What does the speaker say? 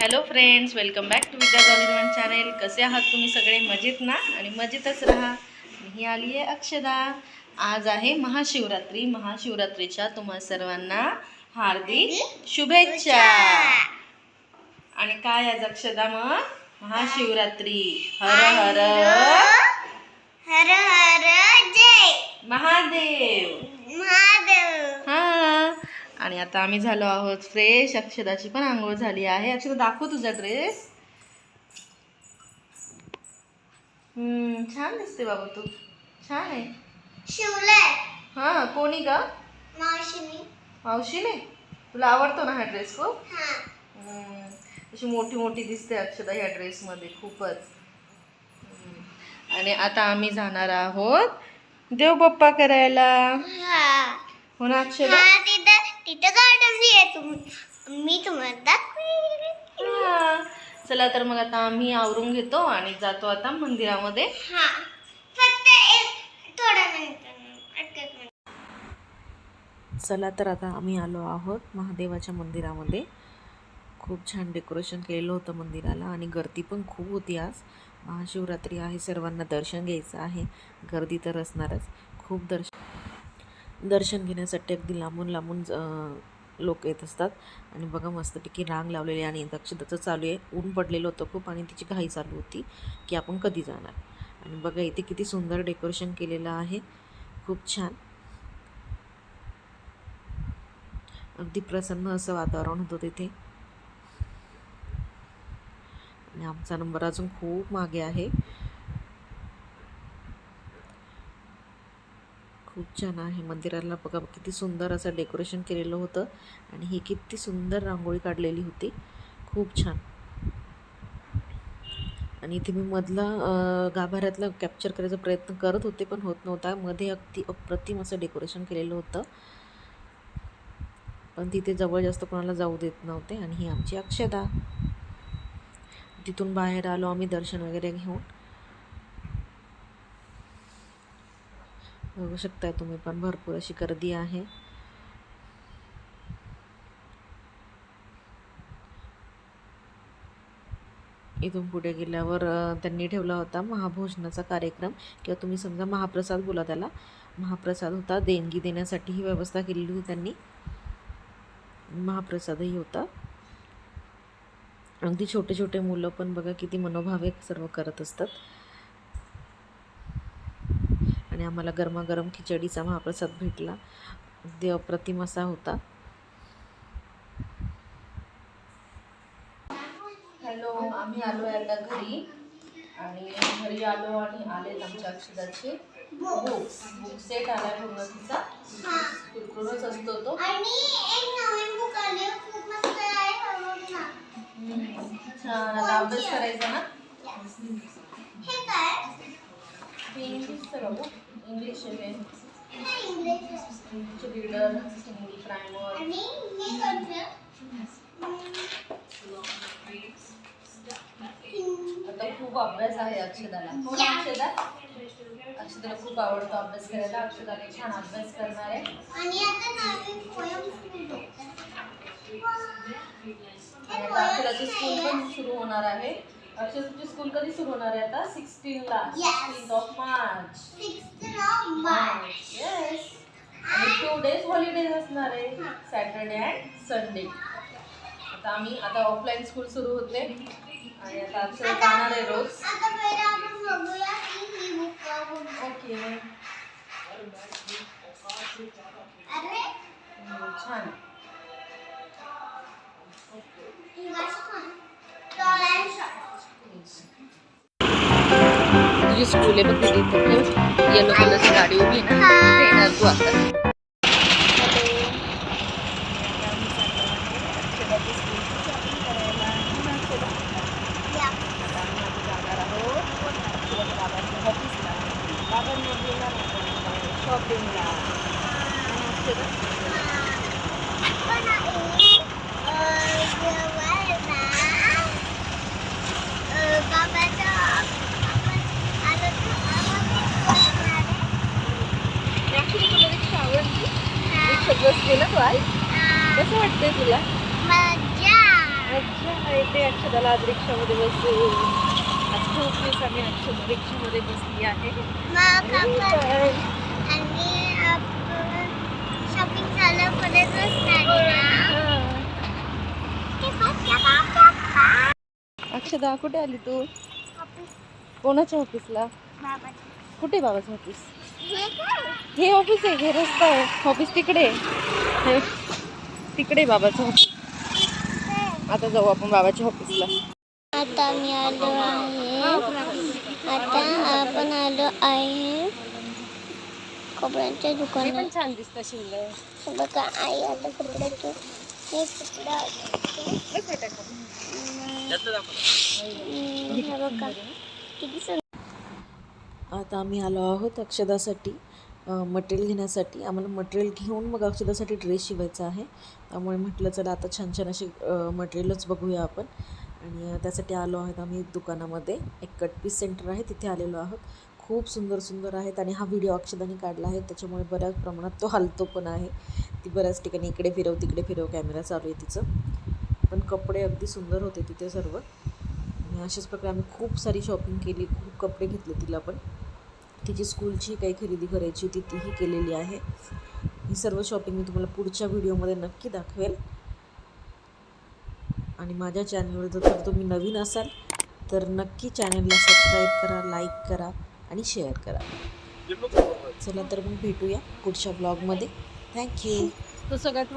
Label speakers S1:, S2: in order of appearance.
S1: Hello friends welcome back to Vidya in one channel. कसे आहात तुम्ही सगळे? मजेत ना? आणि मजेतच राहा. ही आली आहे अक्षदा. आज आहे महाशिवरात्री. महाशिवरात्रीच्या तुम्हा सर्वांना हार्दिक शुभेच्छा. आणि काय आज अक्षदा मग? महाशिवरात्री. हर हर.
S2: हर हर जय.
S1: महादेव. आणि आता आम्ही झालो आहोत फ्रेश अक्षदाची पण आंघोळ झाली आहे. अक्षदा दाखव तुझा ड्रेस हम्म छान दिसते बाबा तू. छान आहे.
S2: शिवलंय
S1: हा कोणी का
S2: मावशीने.
S1: तुला आवडतो ना हा ड्रेस खूप?
S2: हा.
S1: अशी मोठी मोठी दिसते अक्षदा ह्या ड्रेसमध्ये खूपच. हम्म. आणि आता आम्ही जाणार आहोत देव बाप्पा करायला.
S2: हा.
S1: ना अक्षदा?
S2: तिथं गार्डन आहे तुम्ही मी तुम्हाला दाखवेल.
S1: चला तर मग आता आम्ही आवरून घेतो आणि जातो आता मंदिरामध्ये.
S2: हा. फक्त एक थोडा मिनिट एक मिनिट.
S1: चला तर आता आम्ही आलो आहोत महादेवाच्या मंदिरामध्ये. खूप छान डेकोरेशन केलेलं होतं मंदिराला आणि गर्दी पण खूप होती आज. महाशिवरात्री आहे सर्वांना दर्शन घ्यायचं आहे. गर्दी तर असणारच. खूप दर्शन दर्शन घेण्यासाठी अगदी लांबून लांबून लोक येत असतात. आणि बघा मस्तपैकी रांग लावलेली आणि दक्षिणाचं चालू आहे. ऊन पडलेलं होतं खूप आणि तिची घाई चालू होती की आपण कधी जाणार. आणि बघा इथे किती सुंदर डेकोरेशन केलेलं आहे. खूप छान. अगदी प्रसन्न असं वातावरण होतं तिथे. आणि आमचा नंबर अजून खूप मागे आहे. खूप छान आहे. मंदिराला बघा किती सुंदर असं डेकोरेशन केलेलं होतं आणि ही किती सुंदर रांगोळी काढलेली होती. खूप छान. आणि इथे मी मधला गाभाऱ्यातला गाभाऱ्यातलं कॅप्चर करायचा प्रयत्न करत होते पण होत नव्हता. मध्ये अगदी अप्रतिम असं डेकोरेशन केलेलं होतं. पण तिथे जवळ जास्त कोणाला जाऊ देत नव्हते आणि ही आमची अक्षदा. तिथून बाहेर आलो आम्ही दर्शन वगैरे घेऊन. बघू शकताय तुम्ही पण भरपूर अशी गर्दी आहे. इथून पुढे गेल्यावर त्यांनी ठेवला होता महाभोजनाचा कार्यक्रम. किंवा तुम्ही समजा महाप्रसाद बोला त्याला. महाप्रसाद होता देणगी देण्यासाठी ही व्यवस्था केलेली होती त्यांनी. महाप्रसादही होता. अगदी छोटे छोटे मुलं पण बघा किती मनोभावे सर्व करत असतात. आणि आम्हाला गरमागरम खिचडीचा महाप्रसाद भेटला. अगदी अप्रतिम असा होता. हॅलो आम्ही आलो आहे आता घरी. आणि घरी आलो आणि आलेत आमच्या अक्षदाचे. बुक्स. बुक सेट आला पूर्ण तिचा
S2: हा
S1: कुरकुरच असतो तो.
S2: आणि एक नवीन बुक आले खूप मस्त आहे. हा बघ ना.
S1: छान. आता अभ्यास करायचा ना?
S2: हे
S1: बाबू इंग्लिश
S2: हे इंग्लिश
S1: रीडर हिंदी प्रायमर आता खूप अभ्यास आहे अक्षदाला. ना अक्षदा? अक्षदाला खूप आवडतो अभ्यास करायला. अक्षदाला छान अभ्यास करणार. आहे अक्षदाची स्कूल पण सुरू होणार आहे. अक्षदाची स्कूल कधी सुरू होणार आहे आता? सिक्स्टीनला sixteen of March
S2: March
S1: yes आणि टू डेज हॉलिडेज असणार आहे. सॅटर्डे अँड संडे आता आम्ही आता ऑफलाईन स्कूल सुरू होते. आणि आता अक्षर जाणार आहे रोज.
S2: ही
S1: ओके
S2: अरे.
S1: छान.
S2: ही वाचतो टॉल अँड शॉर्ट
S1: तुझी स्कूल आहे बघ तिथे येलो कलरची गाडी उभी आहे ना तिथे येणार तू आता
S2: पण आहे अ, जेव्हा आहे ना अ, बाबाचं आपण आलो तर आपण बसणार आहे. हा.
S1: सगळंच केलं तू आज?
S2: हा.
S1: कसं वाटतंय तुला?
S2: मजा
S3: येते अक्षदाला आज रिक्षामध्ये बसू आज खूप दिवसांनी अक्षदा रिक्षामध्ये बसली आहे.
S2: शॉपिंग झालं बाबा.
S3: अक्षदा कुठे आली तू? कोणाच्या ऑफिसला. कुठे बाबाचं ऑफिस?
S2: हे
S3: ऑफिस आहे हे रस्ता आहे. ऑफिस तिकडे. हे तिकडे बाबाचं ऑफिस आता जाऊ आपण बाबाच्या ऑफिसला
S2: आता मी आलो आहे. आता आपण आलो आहे. कपड्यांच्या दुकानात.
S3: छान दिसतं शिवलंय
S2: बघा आई आता कपड्याचं हे कपडा बघा किती सुंदर
S3: आता आम्ही आलो आहोत अक्षदासाठी मटेरियल घेण्यासाठी. आम्हाला मटेरियल घेऊन मग अक्षदासाठी ड्रेस शिवायचा आहे. त्यामुळे म्हटलं चला आता छान छान असे मटेरियलच बघूया आपण. आणि त्यासाठी आलो आहोत आम्ही दुकानामध्ये. एक कटपीस सेंटर आहे तिथे आलेलो आहोत. खूप सुंदर सुंदर आहेत आणि हा व्हिडिओ अक्षदाने काढला आहे. त्याच्यामुळे बऱ्याच प्रमाणात तो हलतो पण आहे. ती बऱ्याच ठिकाणी इकडे फिरव तिकडे फिरव कॅमेरा चालू आहे तिचं. पण कपडे अगदी सुंदर होते तिथे सर्व. आणि अशाच प्रकारे आम्ही खूप सारी शॉपिंग केली खूप कपडे घेतले तिला पण. तिची स्कूलची काही खरेदी करायची होती तीही केलेली आहे. ही सर्व शॉपिंग मी तुम्हाला पुढच्या व्हिडिओमध्ये नक्की दाखवेल. आणि माझ्या चॅनलवर जर तुम्ही नवीन असाल तर नक्की चॅनलला सबस्क्राईब करा लाईक करा आणि शेअर करा. चला तर मग भेटूया पुढच्या ब्लॉगमध्ये थँक्यू तो सगळ्यात